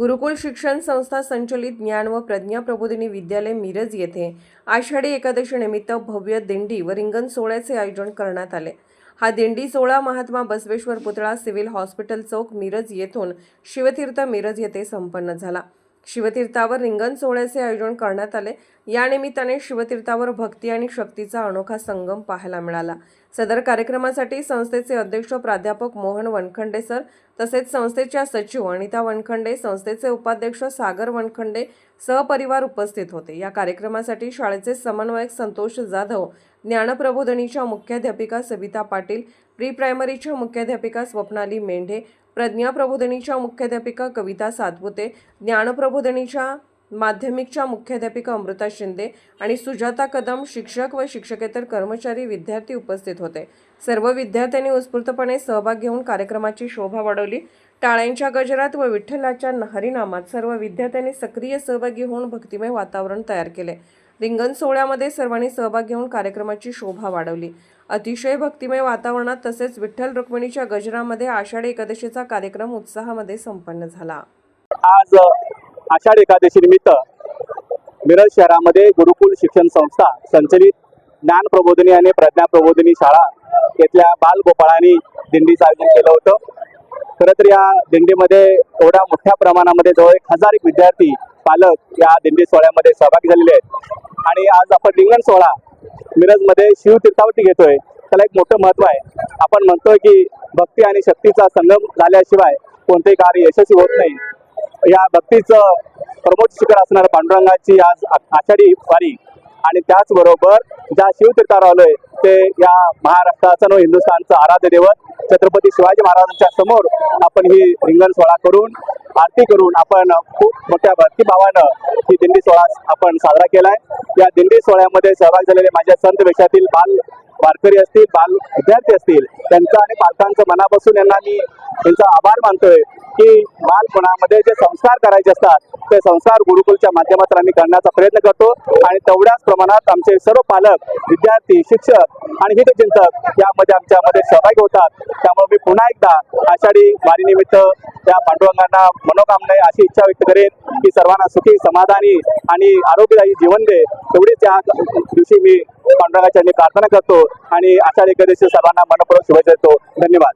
गुरुकुल शिक्षण संस्था संचलित ज्ञान व प्रज्ञा प्रबोधिनी विद्यालय मिरज येथे आषाढी एकादशीनिमित्त भव्य दिंडी व रिंगण सोहळ्याचे आयोजन करण्यात आले. हा दिंडी सोहळा महात्मा बसवेश्वर पुतळा सिव्हिल हॉस्पिटल चौक मिरज येथून शिवतीर्थ मिरज येथे संपन्न झाला. शिवतीर्थावर रिंगण सोहळ्याचे आयोजन करण्यात आले. या निमित्ताने शिवतीर्थावर भक्ती आणि शक्तीचा अनोखा संगम पाहायला मिळाला. सदर कार्यक्रमासाठी संस्थेचे अध्यक्ष प्राध्यापक मोहन वनखंडे सर तसेच संस्थेच्या सचिव अनिता वनखंडे संस्थेचे उपाध्यक्ष सागर वनखंडे सहपरिवार उपस्थित होते. या कार्यक्रमासाठी शाळेचे समन्वयक संतोष जाधव ज्ञानप्रबोधनीच्या मुख्याध्यापिका सविता पाटील प्री प्रायमरीच्या मुख्याध्यापिका स्वप्नाली मेंढे प्रज्ञा प्रबोधिनीच्या मुख्याध्यापिका कविता सातपुते ज्ञानप्रबोधिनीच्या माध्यमिकच्या मुख्याध्यापिका अमृता शिंदे आणि सुजाता कदम शिक्षक व शिक्षकेतर कर्मचारी विद्यार्थी उपस्थित होते. सर्व विद्यार्थ्यांनी उत्स्फूर्तपणे सहभाग घेऊन कार्यक्रमाची शोभा वाढवली. टाळ्यांच्या गजरात व विठ्ठलाच्या हरिनामात सर्व विद्यार्थ्यांनी सक्रिय सहभागी होऊन भक्तिमय वातावरण तयार केले. रिंगण सोहळ्यामध्ये सर्वांनी सहभाग घेऊन कार्यक्रमाची शोभा वाढवली. अतिशय भक्तिमय वातावरणात तसेच विठ्ठल रुक्मिणीच्या गजरामध्ये आषाढी एकादशीचा कार्यक्रम उत्साहामध्ये संपन्न झाला. आज आषाढ एकादशीनिमित्त मिरज शहरामध्ये गुरुकुल शिक्षण संस्था संचलित ज्ञान प्रबोधिनी आणि प्रज्ञा प्रबोधिनी शाळा येथल्या बालगोपाळांनी दिंडीचं आयोजन केलं होतं. खरं तर या दिंडीमध्ये एवढ्या मोठ्या प्रमाणामध्ये जवळ एक हजार एक विद्यार्थी पालक या दिंडी सोहळ्यामध्ये सहभागी झालेले आहेत. आणि आज आपण रिंगण सोहळा मिरजमध्ये शिवतीर्थावरती घेतोय. त्याला एक मोठं महत्त्व आहे. आपण म्हणतोय की भक्ती आणि शक्तीचा संगम झाल्याशिवाय कोणतेही कार्य यशस्वी होत नाही. या भक्तीचं प्रमोद शिखर असणाऱ्या पांडुरंगाची आज आषाढी वारी. आणि त्याचबरोबर ज्या शिवतीर्थावर आलोय ते या महाराष्ट्राचं न हिंदुस्थानचं आराध्य दैवत छत्रपती शिवाजी महाराजांच्या समोर आपण ही रिंगण सोहळा करून आरती करून आपण खूप मोठ्या भक्तीभावानं ही दिंडी सोहळा आपण साजरा केलाय. या दिंडी सोहळ्यामध्ये सहभाग झालेले माझ्या संत वेशातील बाल वारकरी असतील बाल विद्यार्थी असतील त्यांचं आणि पालकांचं मनापासून यांना मी त्यांचा आभार मानतोय की बालपणामध्ये जे संस्कार करायचे असतात ते संस्कार गुरुकुलच्या माध्यमातून आम्ही करण्याचा प्रयत्न करतो. आणि तेवढ्याच प्रमाणात आमचे सर्व पालक विद्यार्थी शिक्षक आणि हितचिंतक यामध्ये आमच्यामध्ये सहभागी होतात. त्यामुळे मी पुन्हा एकदा आषाढी वारीनिमित्त त्या पांडुरंगांना मनोकामने अशी इच्छा व्यक्त करेन की सर्वांना सुखी समाधानी आणि आरोग्यदायी जीवन दे. एवढीच या दिवशी मी पांडुरंगाच्या मी प्रार्थना करतो आणि आषाढी एकादशी सर्वांना मनपूर्वक शुभेच्छा देतो. धन्यवाद.